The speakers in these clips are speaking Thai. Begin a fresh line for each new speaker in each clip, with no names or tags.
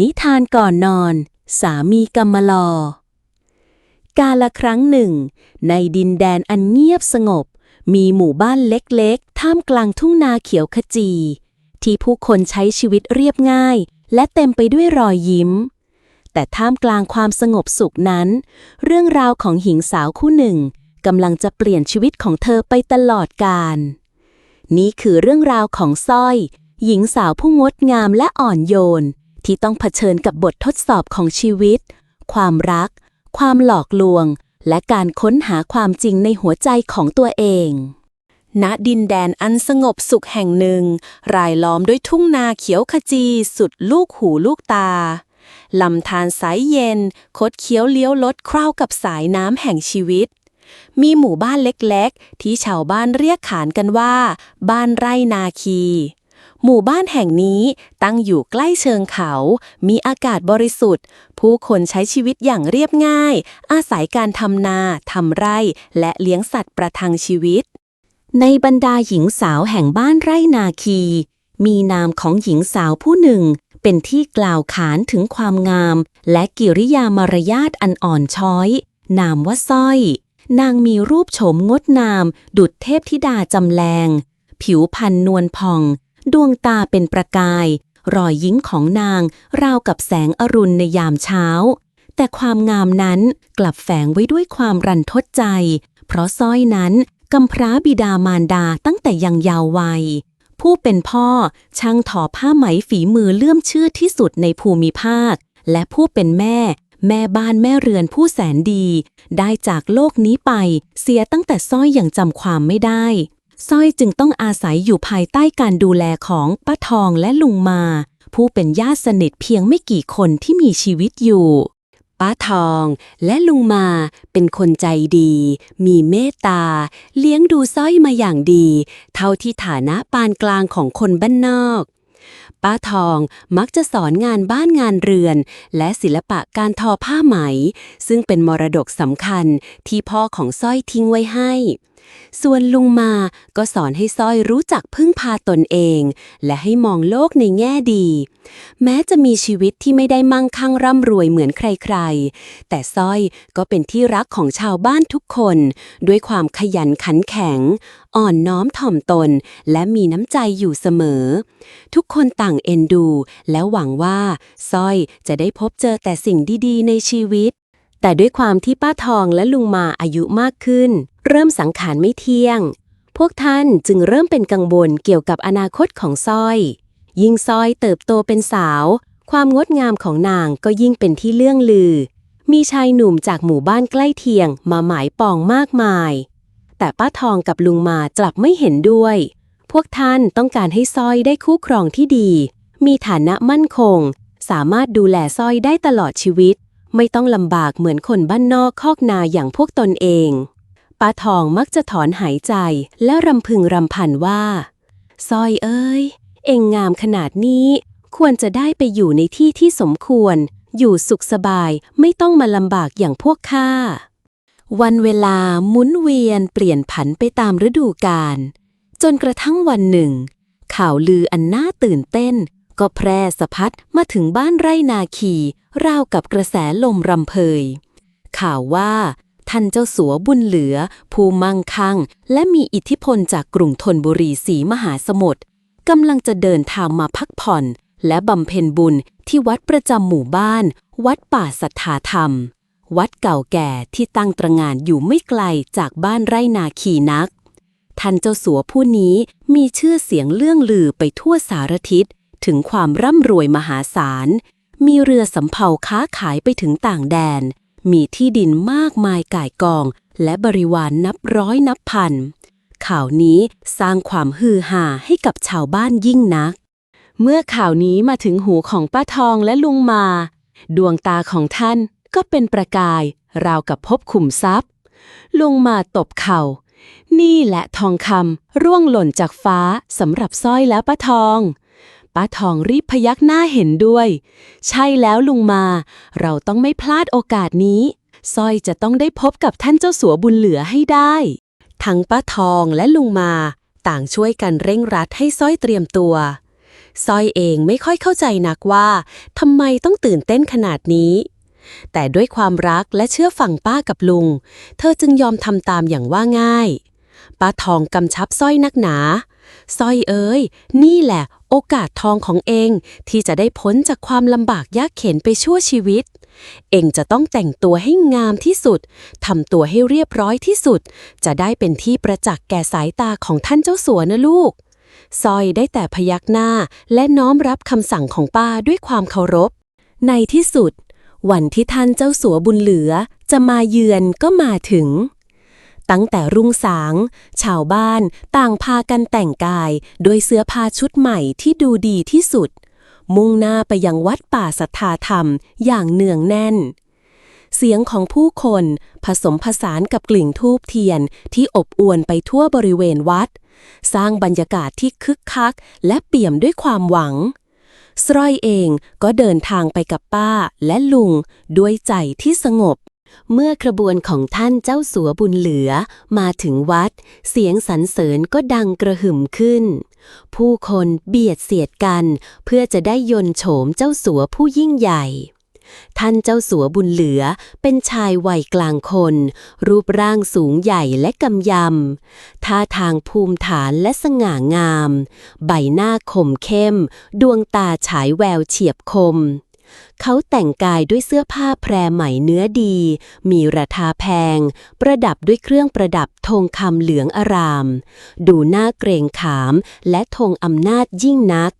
นิทานก่อนนอน สามีกำมลอ กาละครั้งหนึ่ง ในดินแดนอันเงียบสงบ มีหมู่บ้านเล็กๆ ท่ามกลางทุ่งนาเขียวขจี ที่ผู้คนใช้ชีวิตเรียบง่าย และเต็มไปด้วยรอยยิ้ม แต่ท่ามกลางความสงบสุขนั้น เรื่องราวของหญิงสาวคู่หนึ่งกำลังจะเปลี่ยนชีวิตของเธอไปตลอดกาลนี่คือเรื่องราวของสร้อย หญิงสาวผู้งดงามและอ่อนโยน ที่ต้องเผชิญกับบททดสอบของชีวิต ความรัก ความหลอกลวง และการค้นหาความจริงในหัวใจของตัวเอง ณ ดินแดนอันสงบสุขแห่งหนึ่ง รายล้อมด้วยทุ่งนาเขียวขจี สุดลูกหูลูกตา ลำธารสายเย็น คดเคี้ยวเลี้ยวลดคร่าวกับสายน้ำแห่งชีวิตมีหมู่บ้านเล็กๆ ที่ชาวบ้านเรียกขานกันว่า บ้านไร่นาคี หมู่บ้านแห่งนี้ตั้งอยู่ใกล้เชิงเขา มีอากาศบริสุทธิ์ ผู้คนใช้ชีวิตอย่างเรียบง่าย อาศัยการทำนาทำไร่ และเลี้ยงสัตว์ประทังชีวิต ในบรรดาหญิงสาวแห่งบ้านไร่นาคี มีนามของหญิงสาวผู้หนึ่ง เป็นที่กล่าวขานถึงความงาม และกิริยามารยาทอันอ่อนช้อย นามว่าสร้อย นางมีรูปโฉมงดงาม ดุจเทพธิดาจำแรง ผิวพรรณนวลผ่อง ดวงตาเป็นประกาย รอยยิ้มของนาง ราวกับแสงอรุณในยามเช้า แต่ความงามนั้นกลับแฝงไว้ด้วยความรันทดใจ เพราะสร้อยนั้นกำพร้าบิดามารดาตั้งแต่ยังเยาว์วัย ผู้เป็นพ่อช่างทอผ้าไหมฝีมือเลื่อมชื่อที่สุดในภูมิภาค และผู้เป็นแม่ แม่บ้านแม่เรือนผู้แสนดี ได้จากโลกนี้ไปเสียตั้งแต่สร้อยอย่างจำความไม่ได้ สร้อยจึงต้องอาศัยอยู่ภายใต้การดูแลของป้าทองและลุงมา ผู้เป็นญาติสนิทเพียงไม่กี่คนที่มีชีวิตอยู่ป้าทองและลุงมาเป็นคนใจดี มีเมตตา เลี้ยงดูสร้อยมาอย่างดี เท่าที่ฐานะปานกลางของคนบ้านนอก ป้าทองมักจะสอนงานบ้านงานเรือน และศิลปะการทอผ้าไหม ซึ่งเป็นมรดกสำคัญที่พ่อของสร้อยทิ้งไว้ให้ ส่วนลุงมาก็สอนให้สร้อยรู้จักพึ่งพาตนเอง และให้มองโลกในแง่ดี แม้จะมีชีวิตที่ไม่ได้มั่งคั่งร่ำรวยเหมือนใครๆ แต่สร้อยก็เป็นที่รักของชาวบ้านทุกคน ด้วยความขยันขันแข็ง อ่อนน้อมถ่อมตน และมีน้ำใจอยู่เสมอ ทุกคนต่างเอ็นดู และหวังว่าสร้อยจะได้พบเจอแต่สิ่งดีๆ ในชีวิต แต่ด้วยความที่ป้าทองและลุงมาอายุมากขึ้น เริ่มสังขารไม่เที่ยง พวกท่านจึงเริ่มเป็นกังวลเกี่ยวกับอนาคตของสร้อย ยิ่งสร้อยเติบโตเป็นสาว ความงดงามของนางก็ยิ่งเป็นที่เลื่องลือ มีชายหนุ่มจากหมู่บ้านใกล้เคียงมาหมายปองมากมาย แต่ป้าทองกับลุงมากลับไม่เห็นด้วย พวกท่านต้องการให้สร้อยได้คู่ครองที่ดี มีฐานะมั่นคง สามารถดูแลสร้อยได้ตลอดชีวิต ไม่ต้องลำบากเหมือนคนบ้านนอกคอกนาอย่างพวกตนเองป้าทองมักจะถอนหายใจและรำพึงรำพันว่าสร้อยเอ้ย เองงามขนาดนี้ ควรจะได้ไปอยู่ในที่ที่สมควร อยู่สุขสบายไม่ต้องมาลำบากอย่างพวกข้าวันเวลาหมุนเวียนเปลี่ยนผันไปตามฤดูกาลจนกระทั่งวันหนึ่ง ข่าวลืออันน่าตื่นเต้น ก็แพร่สะพัดมาถึงบ้านไร่นาคีราวกับกระแสลมรำเพย ข่าวว่า ท่านเจ้าสัวบุญเหลือ ผู้มั่งคั่ง และมีอิทธิพลจากกรุงธนบุรีสีมหาสมุทรกำลังจะเดินทางมาพักผ่อน และบำเพ็ญบุญที่วัดประจำหมู่บ้าน วัดป่าสัทธาธรรม วัดเก่าแก่ที่ตั้งตระงานอยู่ไม่ไกลจากบ้านไร่นาคีนัก ท่านเจ้าสัวผู้นี้มีชื่อเสียงเลื่องลือไปทั่วสารทิศ ถึงความร่ำรวยมหาศาล มีเรือสำเภาค้าขายไปถึงต่างแดน มีที่ดินมากมายก่ายกอง และบริวารนนับร้อยนับพัน ข่าวนี้สร้างความฮือฮาให้กับชาวบ้านยิ่งนัก เมื่อข่าวนี้มาถึงหูของป้าทองและลุงมา ดวงตาของท่านก็เป็นประกาย ราวกับพบขุมทรัพย์ ลุงมาตบเข่า นี่แหละทองคำร่วงหล่นจากฟ้าสำหรับสร้อยแล้วป้าทอง ป้าทองรีบพยักหน้าเห็นด้วย ใช่แล้วลุงมา เราต้องไม่พลาดโอกาสนี้สร้อยจะต้องได้พบกับท่านเจ้าสัวบุญเหลือให้ได้ ทั้งป้าทองและลุงมา ต่างช่วยกันเร่งรัดให้สร้อยเตรียมตัว
สร้อยเองไม่ค่อยเข้าใจนักว่าทำไมต้องตื่นเต้นขนาดนี้ แต่ด้วยความรักและเชื่อฟังป้ากับลุง เธอจึงยอมทำตามอย่างว่าง่าย ป้าทองกำชับสร้อยนักหนา สร้อยเอ้ยนี่แหละ โอกาสทองของเองที่จะได้พ้นจากความลำบากยากเข็นไปชั่วชีวิต เองจะต้องแต่งตัวให้งามที่สุดทำตัวให้เรียบร้อยที่สุด จะได้เป็นที่ประจักษ์แก่สายตาของท่านเจ้าสัวนะลูกซอยได้แต่พยักหน้าและน้อมรับคำสั่งของป้าด้วยความเคารพ ในที่สุด วันที่ท่านเจ้าสัวบุญเหลือจะมาเยือนก็มาถึง ตั้งแต่รุ่งสาง ชาวบ้านต่างพากันแต่งกายด้วยเสื้อผ้าชุดใหม่ที่ดูดีที่สุด มุ่งหน้าไปยังวัดป่าสัทธาธรรมอย่างเนืองแน่น เสียงของผู้คนผสมผสานกับกลิ่นทูบเทียนที่อบอวลไปทั่วบริเวณวัด สร้างบรรยากาศที่คึกคัก และเปี่ยมด้วยความหวังสร้อยเองก็เดินทางไปกับป้าและลุงด้วยใจที่สงบ เมื่อกระบวนของท่านเจ้าสัวบุญเหลือมาถึงวัด เสียงสรรเสริญก็ดังกระหึ่มขึ้น ผู้คนเบียดเสียดกัน เพื่อจะได้ยนโฉมเจ้าสัวผู้ยิ่งใหญ่ท่านเจ้าสัวบุญเหลือเป็นชายวัยกลางคน รูปร่างสูงใหญ่และกำยำท่าทางภูมิฐานและสง่างาม ใบหน้าคมเข้ม ดวงตาฉายแววเฉียบคม เขาแต่งกายด้วยเสื้อผ้าแพรไหมเนื้อดี มีราคาแพง ประดับด้วยเครื่องประดับธงคำเหลืองอาราม ดูน่าเกรงขามและธงอำนาจยิ่งนัก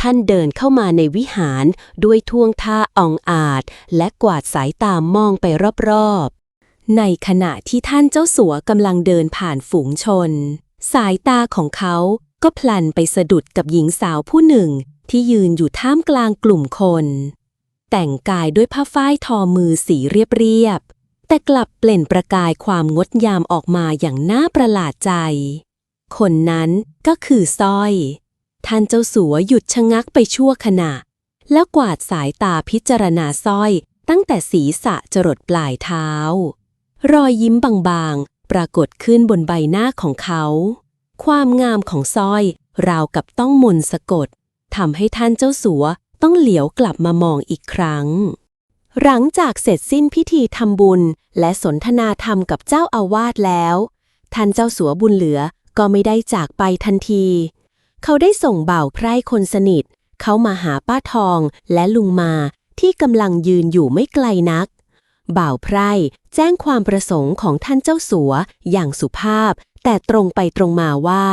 ท่านเดินเข้ามาในวิหารด้วยท่วงท่าอองอาจ และกวาดสายตามองไปรอบๆ ในขณะที่ท่านเจ้าสัวกำลังเดินผ่านฝูงชน สายตาของเขา ก็พลันไปสะดุดกับหญิงสาวผู้หนึ่งที่ยืนอยู่ท่ามกลางกลุ่มคน แต่งกายด้วยผ้าฝ้ายทอมือสีเรียบๆแต่กลับเปล่งประกายความงดงามออกมาอย่างน่าประหลาดใจ คนนั้นก็คือสร้อย ท่านเจ้าสัวหยุดชะงักไปชั่วขณะ แล้วกวาดสายตาพิจารณาสร้อยตั้งแต่ศีรษะจรดปลายเท้า รอยยิ้มบางๆ ปรากฏขึ้นบนใบหน้าของเขา ความงามของสร้อย ราวกับต้องมนต์สะกดทำให้ท่านเจ้าสัวต้องเหลียวกลับมามองอีกครั้ง หลังจากเสร็จสิ้นพิธีทำบุญ และสนทนาธรรมกับเจ้าอาวาสแล้ว ท่านเจ้าสัวบุญเหลือก็ไม่ได้จากไปทันที เขาได้ส่งบ่าวไพร่คนสนิท เขามาหาป้าทองและลุงมาที่กำลังยืนอยู่ไม่ไกลนัก บ่าวไพร่แจ้งความประสงค์ของท่านเจ้าสัวอย่างสุภาพ แต่ตรงไปตรงมาว่า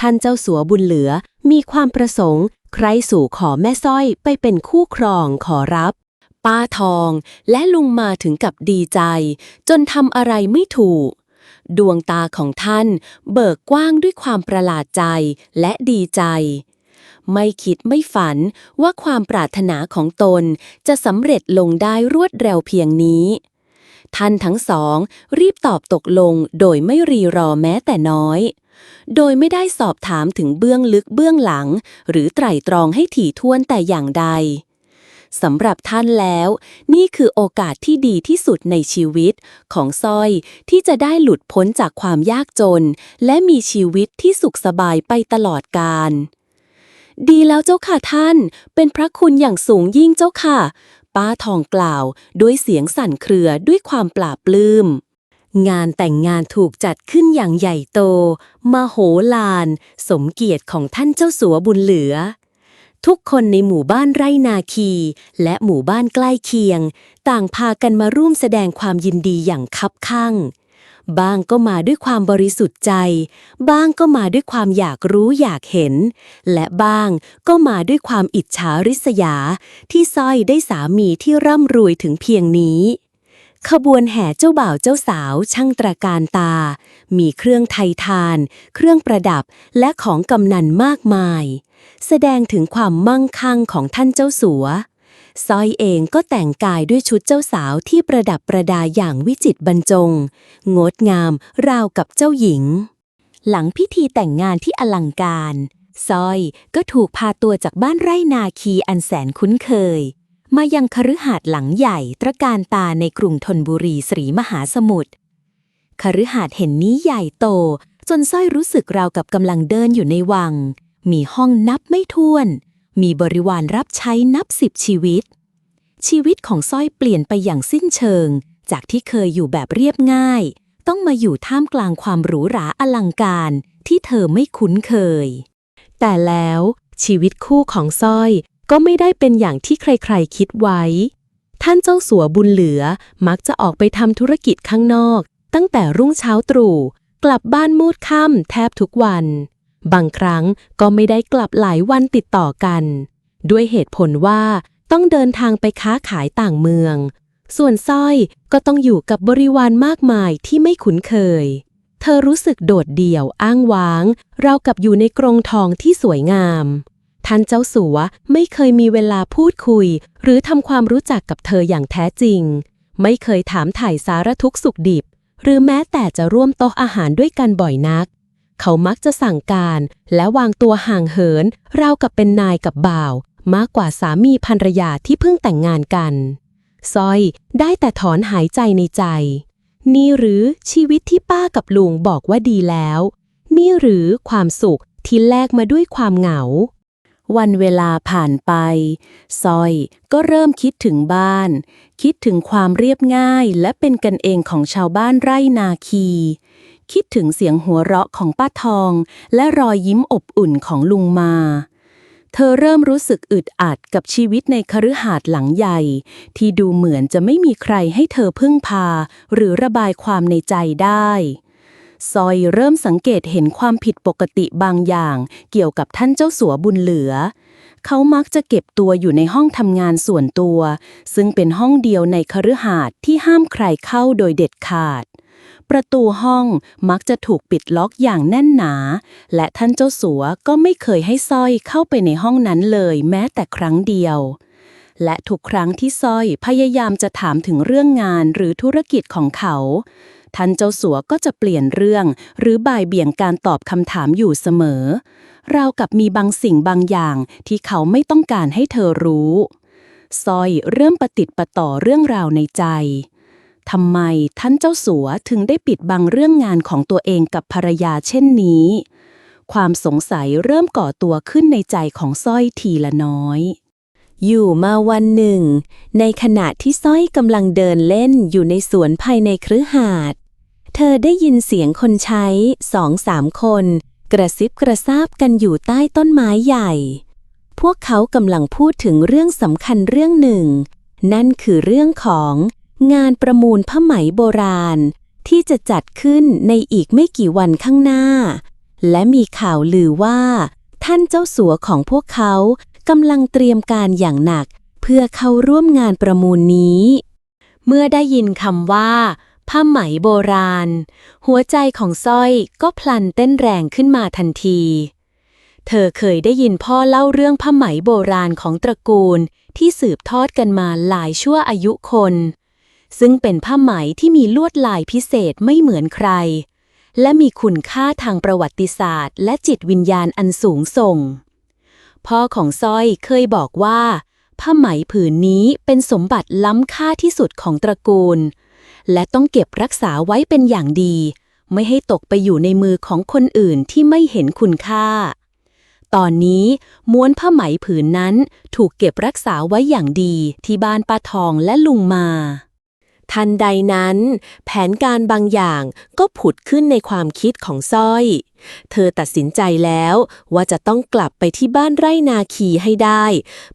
ท่านเจ้าสัวบุญเหลือมีความประสงค์ ใครสู่ขอแม่สร้อยไปเป็นคู่ครองขอรับ ป้าทองและลุงมาถึงกับดีใจ จนทำอะไรไม่ถูก ดวงตาของท่านเบิกกว้างด้วยความประหลาดใจและดีใจ ไม่คิดไม่ฝันว่าความปรารถนาของตนจะสำเร็จลงได้รวดเร็วเพียงนี้ ท่านทั้งสอง รีบตอบตกลงโดยไม่รีรอแม้แต่น้อย โดยไม่ได้สอบถามถึงเบื้องลึกเบื้องหลัง หรือไตร่ตรองให้ถี่ถ้วนแต่อย่างใดสำหรับท่านแล้ว นี่คือโอกาสที่ดีที่สุดในชีวิตของสร้อยที่จะได้หลุดพ้นจากความยากจน และมีชีวิตที่สุขสบายไปตลอดกาลดีแล้วเจ้าค่ะท่าน เป็นพระคุณอย่างสูงยิ่งเจ้าค่ะ ป้าทองกล่าว ด้วยเสียงสั่นเครือด้วยความปลาบปลื้ม งานแต่งงานถูกจัดขึ้นอย่างใหญ่โต มโหฬาร สมเกียรติของท่านเจ้าสัวบุญเหลือ ทุกคนในหมู่บ้านไร่นาคี และหมู่บ้านใกล้เคียง ต่างพากันมาร่วมแสดงความยินดีอย่างคับข้าง บ้างก็มาด้วยความบริสุทธิ์ใจ บ้างก็มาด้วยความอยากรู้อยากเห็น และบ้างก็มาด้วยความอิจฉาริษยา ที่สร้อยได้สามีที่ร่ำรวยถึงเพียงนี้ ขบวนแห่เจ้าบ่าวเจ้าสาวช่างตระการตา มีเครื่องไทยทาน เครื่องประดับและของกำนันมากมาย แสดงถึงความมั่งคั่งของท่านเจ้าสัว สร้อยเองก็แต่งกายด้วยชุดเจ้าสาวที่ประดับประดาอย่างวิจิตรบรรจง งดงามราวกับเจ้าหญิง หลังพิธีแต่งงานที่อลังการสร้อยก็ถูกพาตัวจากบ้านไร่นาคีอันแสนคุ้นเคย มายังคฤหาสน์หลังใหญ่ตระการตาในกรุงธนบุรีสรีมหาสมุทรคฤหาสน์เห็นนี้ใหญ่โต จนสร้อยรู้สึกราวกับกำลังเดินอยู่ในวัง
มีห้องนับไม่ถ้วน มีบริวารรับใช้นับสิบชีวิต ชีวิตของสร้อยเปลี่ยนไปอย่างสิ้นเชิง จากที่เคยอยู่แบบเรียบง่าย ต้องมาอยู่ท่ามกลางความหรูหราอลังการที่เธอไม่คุ้นเคย แต่แล้วชีวิตคู่ของสร้อยก็ไม่ได้เป็นอย่างที่ใครๆคิดไว้ ท่านเจ้าสัวบุญเหลือมักจะออกไปทำธุรกิจข้างนอก ตั้งแต่รุ่งเช้าตรู่กลับบ้านมืดค่ำแทบทุกวัน บางครั้งก็ไม่ได้กลับหลายวันติดต่อกัน ด้วยเหตุผลว่าต้องเดินทางไปค้าขายต่างเมือง ส่วนสร้อยก็ต้องอยู่กับบริวารมากมายที่ไม่คุ้นเคย เธอรู้สึกโดดเดี่ยวอ้างว้างราวกับอยู่ในกรงทองที่สวยงาม ท่านเจ้าสัวไม่เคยมีเวลาพูดคุย หรือทำความรู้จักกับเธออย่างแท้จริง ไม่เคยถามถ่ายสารทุกข์สุขดิบ หรือแม้แต่จะร่วมโต๊ะอาหารด้วยกันบ่อยนัก เขามักจะสั่งการและวางตัวห่างเหิน ราวกับเป็นนายกับบ่าว มากกว่าสามีภรรยาที่เพิ่งแต่งงานกันซอยได้แต่ถอนหายใจในใจ นี่หรือชีวิตที่ป้ากับลุงบอกว่าดีแล้ว นี่หรือความสุขที่แลกมาด้วยความเหงา วันเวลาผ่านไป ซอยก็เริ่มคิดถึงบ้าน คิดถึงความเรียบง่ายและเป็นกันเองของชาวบ้านไร่นาคี คิดถึงเสียงหัวเราะของป้าทอง และรอยยิ้มอบอุ่นของลุงมา เธอเริ่มรู้สึกอึดอัดกับชีวิตในคฤหาสน์หลังใหญ่ ที่ดูเหมือนจะไม่มีใครให้เธอพึ่งพา หรือระบายความในใจได้ซอยเริ่มสังเกตเห็นความผิดปกติบางอย่างเกี่ยวกับท่านเจ้าสัวบุญเหลือ เขามักจะเก็บตัวอยู่ในห้องทำงานส่วนตัว ซึ่งเป็นห้องเดียวในคฤหาสน์ที่ห้ามใครเข้าโดยเด็ดขาด ประตูห้องมักจะถูกปิดล็อกอย่างแน่นหนา และท่านเจ้าสัวก็ไม่เคยให้สร้อยเข้าไปในห้องนั้นเลยแม้แต่ครั้งเดียว และทุกครั้งที่สร้อยพยายามจะถามถึงเรื่องงานหรือธุรกิจของเขา ท่านเจ้าสัวก็จะเปลี่ยนเรื่อง หรือบ่ายเบี่ยงการตอบคำถามอยู่เสมอ ราวกับมีบางสิ่งบางอย่างที่เขาไม่ต้องการให้เธอรู้ซอยเริ่มประติดประต่อเรื่องราวในใจ ทำไมท่านเจ้าสัวถึงได้ปิดบังเรื่องงานของตัวเองกับภรรยาเช่นนี้ ความสงสัยเริ่มก่อตัวขึ้นในใจของสร้อยทีละน้อย อยู่มาวันหนึ่ง ในขณะที่สร้อยกำลังเดินเล่นอยู่ในสวนภายในคฤหาสน์เธอได้ยินเสียงคนใช้สองสามคน กระซิบกระซาบกันอยู่ใต้ต้นไม้ใหญ่ พวกเขากำลังพูดถึงเรื่องสำคัญเรื่องหนึ่ง นั่นคือเรื่องของ งานประมูลผ้าไหมโบราณ ที่จะจัดขึ้นในอีกไม่กี่วันข้างหน้า และมีข่าวลือว่า ท่านเจ้าสัวของพวกเขากำลังเตรียมการอย่างหนัก เพื่อเข้าร่วมงานประมูลนี้ เมื่อได้ยินคำว่า ผ้าไหมโบราณ หัวใจของสร้อยก็พลันเต้นแรงขึ้นมาทันที เธอเคยได้ยินพ่อเล่าเรื่องผ้าไหมโบราณของตระกูลที่สืบทอดกันมาหลายชั่วอายุคน ซึ่งเป็นผ้าไหมที่มีลวดลายพิเศษไม่เหมือนใคร และมีคุณค่าทางประวัติศาสตร์ และจิตวิญญาณอันสูงส่ง พ่อของสร้อยเคยบอกว่า ผ้าไหมผืนนี้เป็นสมบัติล้ำค่าที่สุดของตระกูล และต้องเก็บรักษาไว้เป็นอย่างดี ไม่ให้ตกไปอยู่ในมือของคนอื่นที่ไม่เห็นคุณค่าตอนนี้ม้วนผ้าไหมผืนนั้นถูกเก็บรักษาไว้อย่างดีที่บ้านป้าทองและลุงมา ทันใดนั้น แผนการบางอย่างก็ผุดขึ้นในความคิดของสร้อย เธอตัดสินใจแล้วว่าจะต้องกลับไปที่บ้านไร่นาคีให้ได้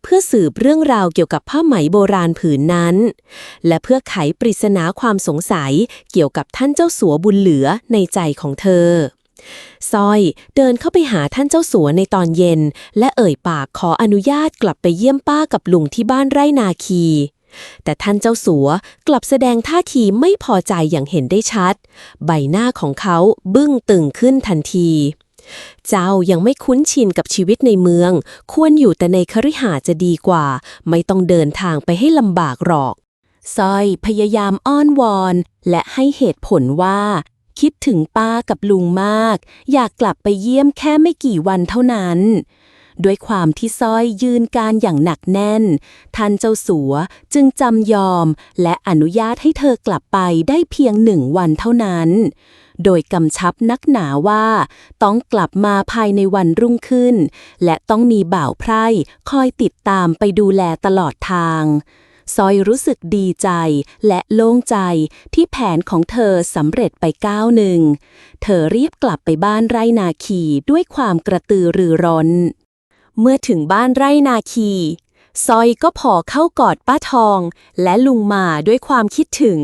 เพื่อสืบเรื่องราวเกี่ยวกับผ้าไหมโบราณผืนนั้น และเพื่อไขปริศนาความสงสัยเกี่ยวกับท่านเจ้าสัวบุญเหลือในใจของเธอซอยเดินเข้าไปหาท่านเจ้าสัวในตอนเย็น และเอ่ยปากขออนุญาตกลับไปเยี่ยมป้ากับลุงที่บ้านไร่นาคี แต่ท่านเจ้าสัวกลับแสดงท่าทีไม่พอใจอย่างเห็นได้ชัด ใบหน้าของเขาบึ้งตึงขึ้นทันที เจ้ายังไม่คุ้นชินกับชีวิตในเมือง ควรอยู่แต่ในคฤหาสน์จะดีกว่า ไม่ต้องเดินทางไปให้ลำบากหรอกซอยพยายามอ้อนวอน และให้เหตุผลว่า คิดถึงป้ากับลุงมาก อยากกลับไปเยี่ยมแค่ไม่กี่วันเท่านั้น ด้วยความที่สร้อยยืนการอย่างหนักแน่น ท่านเจ้าสัวจึงจำยอม และอนุญาตให้เธอกลับไปได้เพียงหนึ่งวันเท่านั้น โดยกำชับนักหนาว่า ต้องกลับมาภายในวันรุ่งขึ้น และต้องมีบ่าวไพร่คอยติดตามไปดูแลตลอดทางซอยรู้สึกดีใจและโล่งใจที่แผนของเธอสำเร็จไปก้าวหนึ่ง เธอรีบกลับไปบ้านไรนาคีด้วยความกระตือรือร้น เมื่อถึงบ้านไร่นาคีซอยก็พอเข้ากอดป้าทอง และลุงมาด้วยความคิดถึง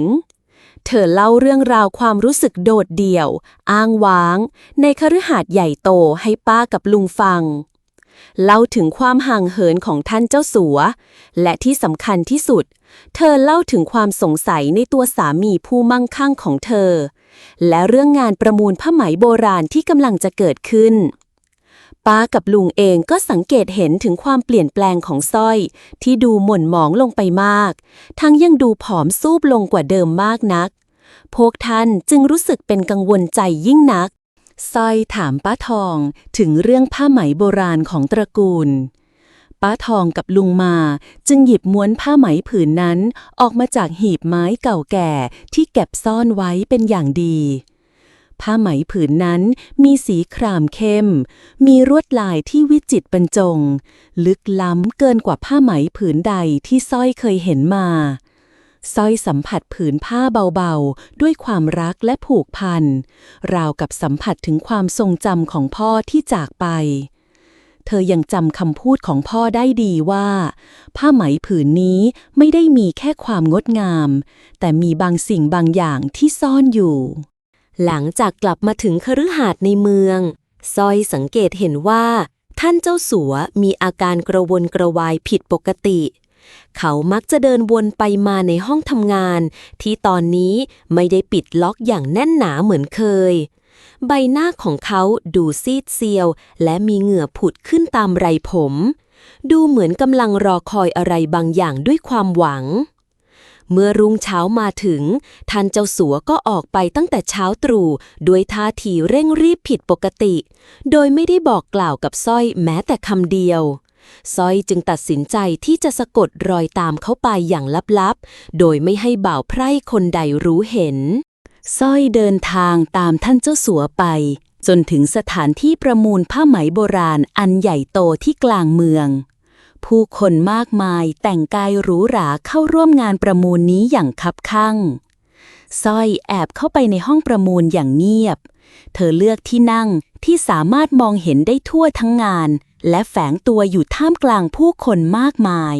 เธอเล่าเรื่องราวความรู้สึกโดดเดี่ยว อ้างว้าง ในคฤหาสน์ใหญ่โตให้ป้ากับลุงฟัง เล่าถึงความห่างเหินของท่านเจ้าสัว และที่สำคัญที่สุด เธอเล่าถึงความสงสัยในตัวสามีผู้มั่งคั่งของเธอ และเรื่องงานประมูลผ้าไหมโบราณที่กำลังจะเกิดขึ้น ป้ากับลุงเองก็สังเกตเห็นถึงความเปลี่ยนแปลงของสร้อย ที่ดูหม่นหมองลงไปมาก ทั้งยังดูผอมซูบลงกว่าเดิมมากนัก พวกท่านจึงรู้สึกเป็นกังวลใจยิ่งนักสร้อยถามป้าทองถึงเรื่องผ้าไหมโบราณของตระกูล ป้าทองกับลุงมาจึงหยิบม้วนผ้าไหมผืนนั้นออกมาจากหีบไม้เก่าแก่ที่เก็บซ่อนไว้เป็นอย่างดี ผ้าไหมผืนนั้นมีสีครามเข้ม มีรวดลายที่วิจิตรบรรจง ลึกล้ำเกินกว่าผ้าไหมผืนใดที่สร้อยเคยเห็นมาสร้อยสัมผัสผืนผ้าเบาๆ ด้วยความรักและผูกพัน ราวกับสัมผัสถึงความทรงจำของพ่อที่จากไป เธอยังจำคำพูดของพ่อได้ดีว่า ผ้าไหมผืนนี้ไม่ได้มีแค่ความงดงาม แต่มีบางสิ่งบางอย่างที่ซ่อนอยู่ หลังจากกลับมาถึงคฤหาสน์ในเมือง ซอยสังเกตเห็นว่า ท่านเจ้าสัวมีอาการกระวนกระวายผิดปกติ เขามักจะเดินวนไปมาในห้องทำงาน ที่ตอนนี้ไม่ได้ปิดล็อกอย่างแน่นหนาเหมือนเคย ใบหน้าของเขาดูซีดเซียว และมีเหงื่อผุดขึ้นตามไรผม ดูเหมือนกำลังรอคอยอะไรบางอย่างด้วยความหวัง เมื่อรุ่งเช้ามาถึง ท่านเจ้าสัวก็ออกไปตั้งแต่เช้าตรู่ด้วยท่าทีเร่งรีบผิดปกติ โดยไม่ได้บอกกล่าวกับสร้อยแม้แต่คำเดียวสร้อยจึงตัดสินใจที่จะสะกดรอยตามเขาไปอย่างลับๆ โดยไม่ให้บ่าวไพร่คนใดรู้เห็นสร้อยเดินทางตามท่านเจ้าสัวไป จนถึงสถานที่ประมูลผ้าไหมโบราณอันใหญ่โตที่กลางเมือง ผู้คนมากมายแต่งกายหรูหราเข้าร่วมงานประมูลนี้อย่างคับคั่งสร้อยแอบเข้าไปในห้องประมูลอย่างเงียบ เธอเลือกที่นั่งที่สามารถมองเห็นได้ทั่วทั้งงาน และแฝงตัวอยู่ท่ามกลางผู้คนมากมาย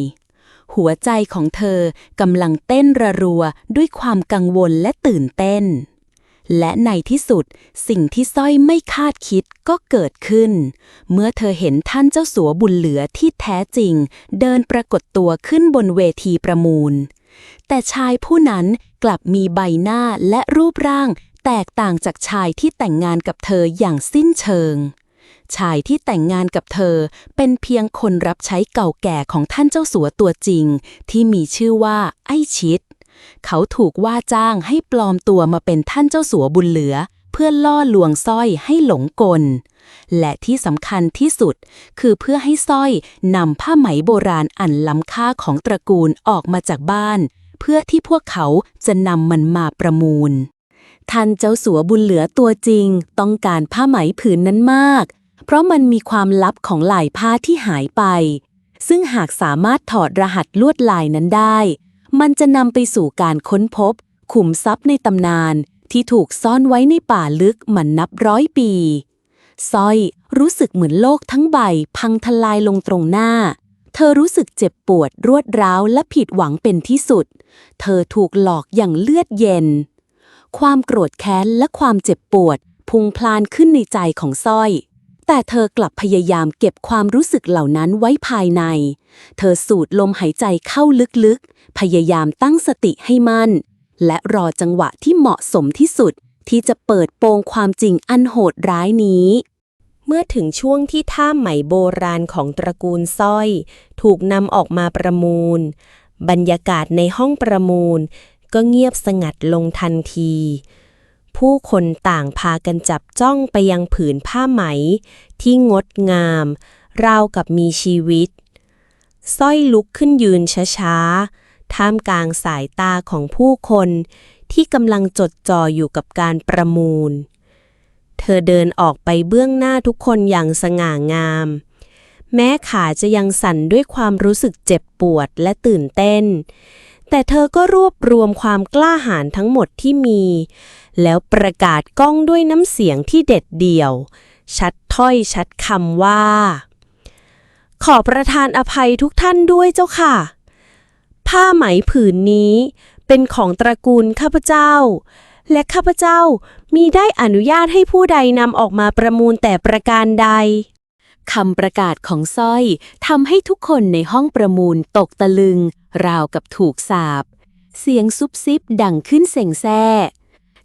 หัวใจของเธอกำลังเต้นระรัวด้วยความกังวลและตื่นเต้น และในที่สุดสิ่งที่สร้อยไม่คาดคิดก็เกิดขึ้น เมื่อเธอเห็นท่านเจ้าสัวบุญเหลือที่แท้จริง เดินปรากฏตัวขึ้นบนเวทีประมูล แต่ชายผู้นั้นกลับมีใบหน้าและรูปร่าง แตกต่างจากชายที่แต่งงานกับเธออย่างสิ้นเชิง ชายที่แต่งงานกับเธอเป็นเพียงคนรับใช้เก่าแก่ของท่านเจ้าสัวตัวจริง ที่มีชื่อว่าไอ้ชิด เขาถูกว่าจ้างให้ปลอมตัวมาเป็นท่านเจ้าสัวบุญเหลือ เพื่อล่อลวงสร้อยให้หลงกล และที่สำคัญที่สุด คือเพื่อให้สร้อยนำผ้าไหมโบราณอันล้ำค่าของตระกูลออกมาจากบ้าน เพื่อที่พวกเขาจะนำมันมาประมูล ท่านเจ้าสัวบุญเหลือตัวจริง ต้องการผ้าไหมผืนนั้นมาก เพราะมันมีความลับของลายผ้าที่หายไปซึ่งหากสามารถถอดรหัสลวดลายนั้นได้ มันจะนำไปสู่การค้นพบ ขุมทรัพย์ในตำนานที่ถูกซ่อนไว้ในป่าลึกมันนับร้อยปีสร้อยรู้สึกเหมือนโลกทั้งใบพังทลายลงตรงหน้า เธอรู้สึกเจ็บปวดรวดร้าวและผิดหวังเป็นที่สุด เธอถูกหลอกอย่างเลือดเย็น ความโกรธแค้นและความเจ็บปวด พุงพลานขึ้นในใจของสร้อย แต่เธอกลับพยายามเก็บความรู้สึกเหล่านั้นไว้ภายใน เธอสูดลมหายใจเข้าลึกๆ พยายามตั้งสติให้มั่น และรอจังหวะที่เหมาะสมที่สุด ที่จะเปิดโปงความจริงอันโหดร้ายนี้เมื่อถึงช่วงที่ท่าไหมโบราณของตระกูลสร้อย ถูกนำออกมาประมูล บรรยากาศในห้องประมูล ก็เงียบสงัดลงทันที ผู้คนต่างพากันจับจ้องไปยังผืนผ้าไหม ที่งดงาม ราวกับมีชีวิตสร้อยลุกขึ้นยืนช้าๆ ท่ามกลางสายตาของผู้คน
ที่กำลังจดจ่ออยู่กับการประมูล เธอเดินออกไปเบื้องหน้าทุกคนอย่างสง่างาม แม้ขาจะยังสั่นด้วยความรู้สึกเจ็บปวดและตื่นเต้น แต่เธอก็รวบรวมความกล้าหาญทั้งหมดที่มี แล้วประกาศก้องด้วยน้ำเสียงที่เด็ดเดี่ยว ชัดถ้อยชัดคำว่า ขอประทานอภัยทุกท่านด้วยเจ้าค่ะ ผ้าไหมผืนนี้ เป็นของตระกูลข้าพเจ้า และข้าพเจ้ามีได้อนุญาตให้ผู้ใดนำออกมาประมูลแต่ประการใด
คำประกาศของสร้อยทำให้ทุกคนในห้องประมูลตกตะลึง ราวกับถูกสาบ เสียงซุบซิบดังขึ้นเสียงแซ่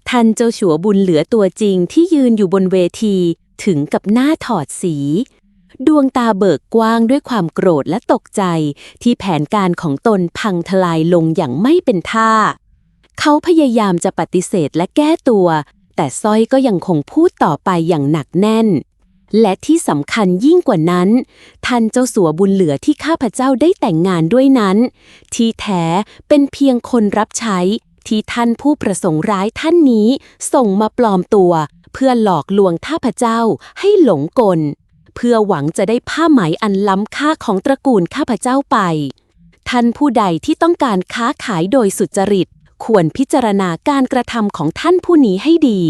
ท่านเจ้าฉัวบุญเหลือตัวจริงที่ยืนอยู่บนเวทีถึงกับหน้าถอดสี ดวงตาเบิกกว้างด้วยความโกรธและตกใจ ที่แผนการของตนพังทลายลงอย่างไม่เป็นท่า เขาพยายามจะปฏิเสธและแก้ตัว แต่สร้อยก็ยังคงพูดต่อไปอย่างหนักแน่น และที่สำคัญยิ่งกว่านั้น ท่านเจ้าสัวบุญเหลือที่ข้าพเจ้าได้แต่งงานด้วยนั้น ที่แท้เป็นเพียงคนรับใช้ที่ท่านผู้ประสงค์ร้ายท่านนี้ส่งมาปลอมตัว เพื่อหลอกลวงข้าพเจ้าให้หลงกล เพื่อหวังจะได้ผ้าไหมอันล้ำค่าของตระกูลข้าพเจ้าไป ท่านผู้ใดที่ต้องการค้าขายโดยสุจริต ควรพิจารณาการกระทำของท่านผู้นี้ให้ดี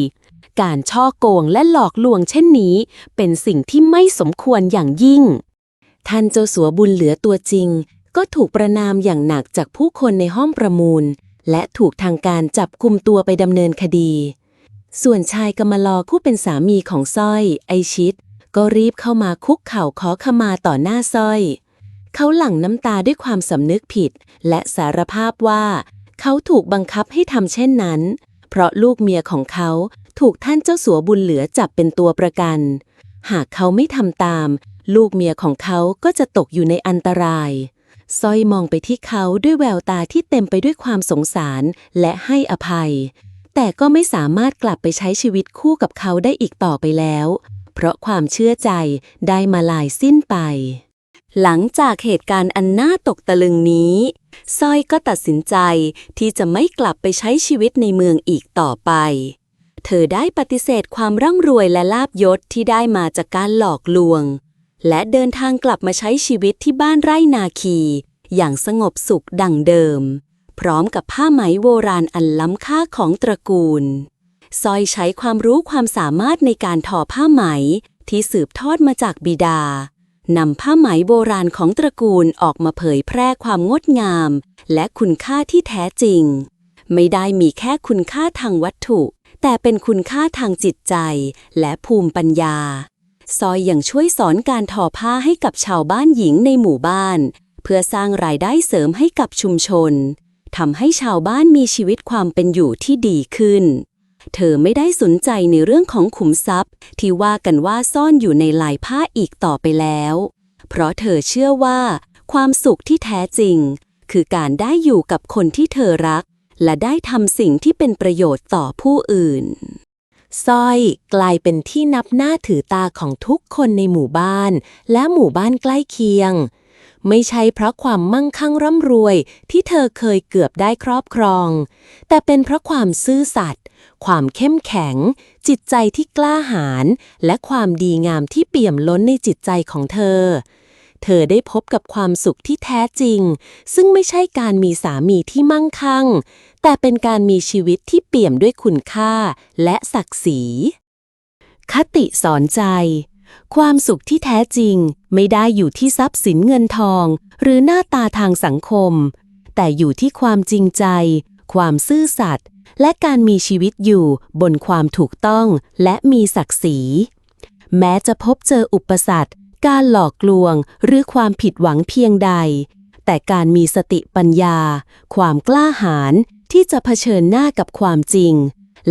การช่อโกงและหลอกลวงเช่นนี้ เป็นสิ่งที่ไม่สมควรอย่างยิ่ง ท่านเจ้าสัวบุญเหลือตัวจริง ก็ถูกประนามอย่างหนักจากผู้คนในห้องประมูล และถูกทางการจับกลุ่มตัวไปดำเนินคดีส่วนชายกำมะลอผู้เป็นสามีของสร้อย ไอชิด ก็รีบเข้ามาคุกเข่าขอขมาต่อหน้าสร้อย เขาหลั่งน้ำตาด้วยความสำนึกผิด และสารภาพว่า เขาถูกบังคับให้ทำเช่นนั้น เพราะลูกเมียของเขาถูกท่านเจ้าสัวบุญเหลือจับเป็นตัวประกัน หากเขาไม่ทำตาม ลูกเมียของเขาก็จะตกอยู่ในอันตรายสร้อยมองไปที่เขาด้วยแววตาที่เต็มไปด้วยความสงสารและให้อภัย แต่ก็ไม่สามารถกลับไปใช้ชีวิตคู่กับเขาได้อีกต่อไปแล้ว เพราะความเชื่อใจได้มาลายสิ้นไป หลังจากเหตุการณ์อันน่าตกตะลึงนี้สร้อยก็ตัดสินใจที่จะไม่กลับไปใช้ชีวิตในเมืองอีกต่อไป เธอได้ปฏิเสธความร่ำรวยและลาบยศที่ได้มาจากการหลอกลวง และเดินทางกลับมาใช้ชีวิตที่บ้านไร่นาคี อย่างสงบสุขดังเดิม พร้อมกับผ้าไหมโบราณอันล้ำค่าของตระกูล ซอยใช้ความรู้ความสามารถในการทอผ้าไหม ที่สืบทอดมาจากบิดานำผ้าไหมโบราณของตระกูลออกมาเผยแพร่ความงดงาม และคุณค่าที่แท้จริง ไม่ได้มีแค่คุณค่าทางวัตถุ แต่เป็นคุณค่าทางจิตใจ และภูมิปัญญา ซอยยังช่วยสอนการทอผ้าให้กับชาวบ้านหญิงในหมู่บ้าน เพื่อสร้างรายได้เสริมให้กับชุมชนทำให้ชาวบ้านมีชีวิตความเป็นอยู่ที่ดีขึ้น เธอไม่ได้สนใจในเรื่องของขุมทรัพย์ ที่ว่ากันว่าซ่อนอยู่ในลายผ้าอีกต่อไปแล้ว เพราะเธอเชื่อว่า ความสุขที่แท้จริง คือการได้อยู่กับคนที่เธอรัก และได้ทำสิ่งที่เป็นประโยชน์ต่อผู้อื่นสร้อยกลายเป็นที่นับหน้าถือตาของทุกคนในหมู่บ้าน และหมู่บ้านใกล้เคียง ไม่ใช่เพราะความมั่งคั่งร่ำรวยที่เธอเคยเกือบได้ครอบครอง แต่เป็นเพราะความซื่อสัตย์ ความเข้มแข็ง จิตใจที่กล้าหาญและความดีงามที่เปี่ยมล้นในจิตใจของเธอ เธอได้พบกับความสุขที่แท้จริง ซึ่งไม่ใช่การมีสามีที่มั่งคั่ง แต่เป็นการมีชีวิตที่เปี่ยมด้วยคุณค่าและศักดิ์ศรี คติสอนใจ ความสุขที่แท้จริงไม่ได้อยู่ที่ทรัพย์สินเงินทอง หรือหน้าตาทางสังคม แต่อยู่ที่ความจริงใจ ความซื่อสัตย์ และการมีชีวิตอยู่บนความถูกต้องและมีศักดิ์ศรี แม้จะพบเจออุปสรรค การหลอกลวงหรือความผิดหวังเพียงใด แต่การมีสติปัญญา ความกล้าหาญที่จะเผชิญหน้ากับความจริง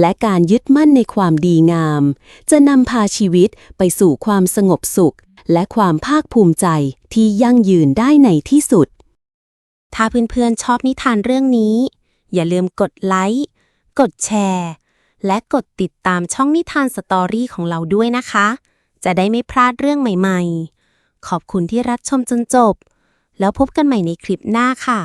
และการยึดมั่นในความดีงาม จะนำพาชีวิตไปสู่ความสงบสุข และความภาคภูมิใจที่ยั่งยืนได้ในที่สุด
ถ้าเพื่อนๆชอบนิทานเรื่องนี้ อย่าลืมกดไลค์ กดแชร์ และกดติดตามช่องนิทานสตอรี่ของเราด้วยนะคะ จะได้ไม่พลาดเรื่องใหม่ๆ ขอบคุณที่รับชมจนจบ แล้วพบกันใหม่ในคลิปหน้าค่ะ